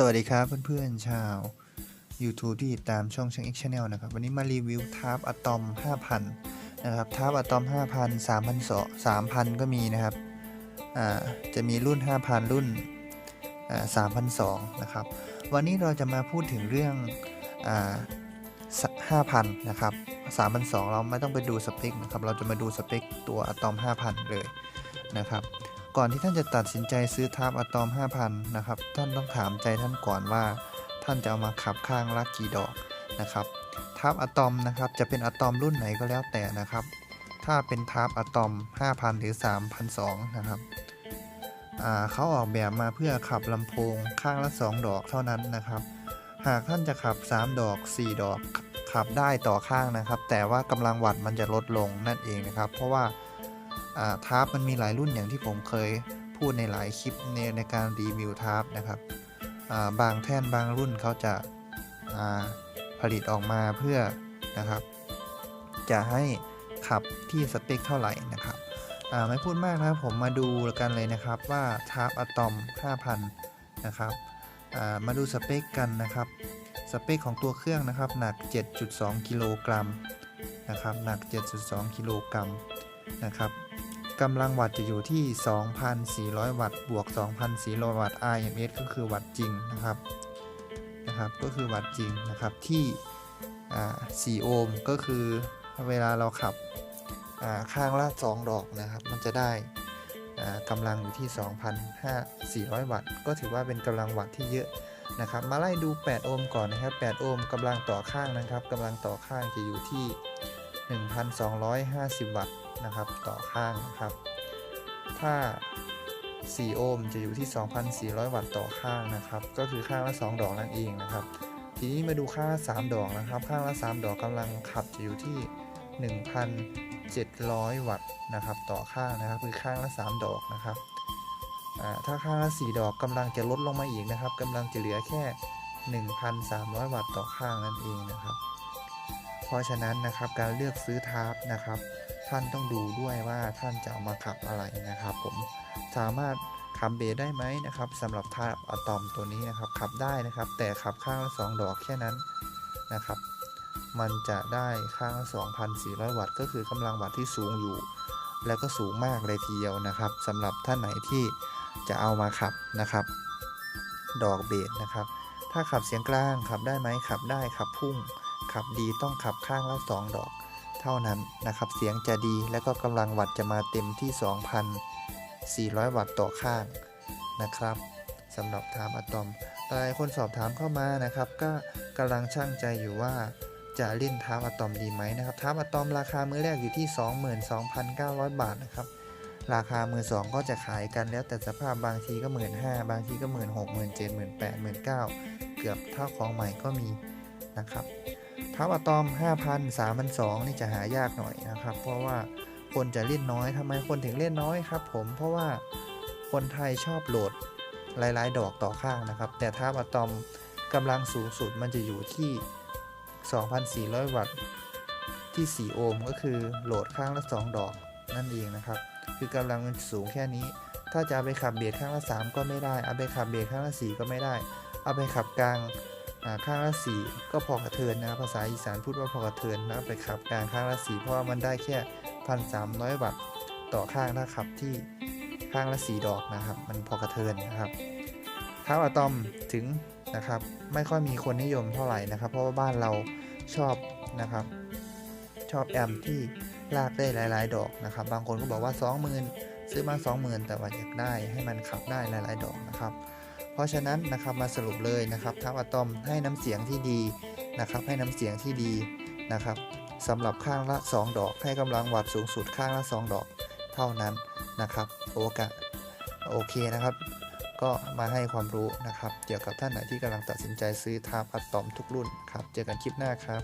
สวัสดีครับเพื่อนๆชาว YouTube ที่ติดตามช่องช่าง X Channel นะครับ วันนี้มารีวิวทาร์ปอะตอม 5,000 นะครับทาร์ปอะตอม 5,000 3,000 3,000 ก็มีนะครับ อ่า จะมีรุ่น 5,000 รุ่น อ่า3,200นะครับ วันนี้เราจะมาพูดถึงเรื่อง อ่า 5,000 นะครับ3,200เราไม่ต้องไปดูสเปคนะครับ เราจะมาดูสเปคตัวอะตอม 5,000 เลยนะครับ ก่อนที่ท่านจะตัดสินใจซื้อทาร์ปอะตอม 5,000 นะครับ ท่านต้องถามใจท่านก่อนว่า ท่านจะเอามาขับข้างละกี่ดอกนะครับทาร์ปอะตอมนะครับจะเป็นอะตอมรุ่นไหนก็แล้วแต่นะครับ ถ้าเป็นทาร์ปอะตอม 5,000 หรือ 3,200 นะครับเขาออกแบบมาเพื่อขับลำโพงข้างละ 2 ดอกเท่านั้นนะครับ หากท่านจะขับ 3 ดอก 4 ดอกขับได้ต่อข้างนะครับ แต่ว่ากำลังวัตต์มันจะลดลงนั่นเองนะครับ เพราะว่า ทาร์ปมันมีหลายรุ่นอย่างที่ผมเคยพูดในหลายคลิปในในการรีวิวทาร์ปนะครับบางแท่นบางรุ่นเขาจะาผลิตออกมาเพื่อนะครับ จะให้ขับที่สเปคเท่าไหร่นะครับไม่พูดมากนะครับผมมาดูกันเลยนะครับว่าทาร์ปอะตอม 5,000 นะครับามาดูสเปคกันนะครับ สเปคของตัวเครื่องนะครับหนัก 7.2 กิโลกรัมนะครับหนัก 7.2 กิโลกรัมนะครับ กำลังวัตต์จะอยู่ที่ 2,400 วัตต์บวก 2,400 วัตต์ RMS ก็คือวัตต์จริงนะครับนะครับก็คือวัตต์จริงนะครับที่อ่า4โอห์มก็คือเวลาเราขับข้างละ 2 ดอกนะครับ มันจะได้กำลังอยู่ที่ 2,400 วัตต์ ก็ถือว่าเป็นกำลังวัตต์ที่เยอะนะครับ มาไล่ดู 8 โอห์มก่อนนะครับ 8 โอห์มกำลังต่อข้างนะครับกำลังต่อข้างจะอยู่ที่ 1,250 วัตต์ นะครับต่อข้างนะครับ ถ้า 4 โอห์มจะอยู่ที่ 2,400 วัตต์ต่อข้างนะครับ ก็คือข้างละ 2 ดอกนั่นเองนะครับ ทีนี้มาดูข้างละ 3 ดอกนะครับ ข้างละ 3 ดอกกำลังขับจะอยู่ที่ 1,700 วัตต์นะครับ ต่อข้างนะครับคือข้างละ 3 ดอกนะครับถ้าข้างละ 4 ดอกกำลังจะลดลงมาอีกนะครับกำลังจะเหลือแค่ 1,300 วัตต์ต่อข้างนั่นเองนะครับ เพราะฉะนั้นนะครับการเลือกซื้อทาร์ปนะครับ ท่านต้องดูด้วยว่าท่านจะเอามาขับอะไรนะครับ ผมสามารถขับเบสได้ไหมนะครับสำหรับทาร์ปอะตอมตัวนี้นะครับ ขับได้นะครับ แต่ขับข้างละ2ดอกแค่นั้นนะครับ มันจะได้ข้างละ2,400 วัตต์ ก็คือกำลังวัตต์ที่สูงอยู่ แล้วก็สูงมากเลยทีเดียวนะครับสำหรับท่านไหนที่จะเอามาขับนะครับ ดอกเบสนะครับ ถ้าขับเสียงกลางขับได้ไหมขับได้ขับพุ่ง ขับดีต้องขับข้างละ 2 ดอก เท่านั้นนะครับเสียงจะดีแล้วก็กำลังวัตต์จะมาเต็มที่ 2,400 วัตต์ต่อข้างนะครับสำหรับทามอะตอมหลายคนสอบถามเข้ามานะครับ ก็กำลังช่างใจอยู่ว่าจะเล่นทามอะตอมดีไหมนะครับทามอะตอมราคามือแรกอยู่ที่ 22,900 บาทนะครับราคามือสองก็จะขายกันแล้วแต่สภาพบางทีก็หมื่นห้าบางทีก็หมื่นหกหมื่นเจ็ดหมื่นแปดหมื่นเก้าเกือบเท่าของใหม่ก็มี นะครับทับอะตอม 5,000 3,200นี่จะหายากหน่อยนะครับ เพราะว่าคนจะเล่นน้อยทำไมคนถึงเล่นน้อยครับ ผมเพราะว่าคนไทยชอบโหลดหลายๆ ดอกต่อข้างนะครับ แต่ทับอะตอมกำลังสูงสุดมันจะอยู่ที่ 2,400 วัตต์ที่ 4 โอห์มก็คือโหลดข้างละ 2 ดอกนั่นเองนะครับ คือกำลังมันสูงแค่นี้ ถ้าจะเอาไปขับเบสข้างละ 3 ก็ไม่ได้ เอาไปขับเบสข้างละ 4 ก็ไม่ได้ เอาไปขับกลาง ข้างละ4ก็พอกระเทินนะครับภาษาอีสานพูดว่าพอกระเทินนะครับไปขับกลางข้างละ4เพราะว่ามันได้แค่1,300วัตต์ต่อข้างถ้าขับที่ข้างละ4ดอกนะครับ มันพอกระเทินนะครับเท้าอะตอมถึงนะครับไม่ค่อยมีคนนิยมเท่าไหร่นะครับ เพราะว่าบ้านเราชอบนะครับ ชอบแอมที่ลากได้หลาย ๆ ดอกนะครับ บางคนก็บอกว่า 20,000 ซื้อมา 20,000 แต่ว่าอยากได้ให้มันขับได้หลาย ๆ ดอกนะครับ ราะฉะนั้นนะครับมาสรุปเลยนะครับทับอะตอมให้น้ำเสียงที่ดีนะครับ ให้น้ำเสียงที่ดีนะครับสำหรับข้างละ 2 ดอก ให้กำลังวัตต์สูงสุดข้างละ 2 ดอกเท่านั้นนะครับ โอกาโอเคนะครับ ก็มาให้ความรู้นะครับ เกี่ยวกับท่านไหนที่กำลังตัดสินใจซื้อทาร์ปอะตอมทุกรุ่นครับ เจอกันคลิปหน้าครับ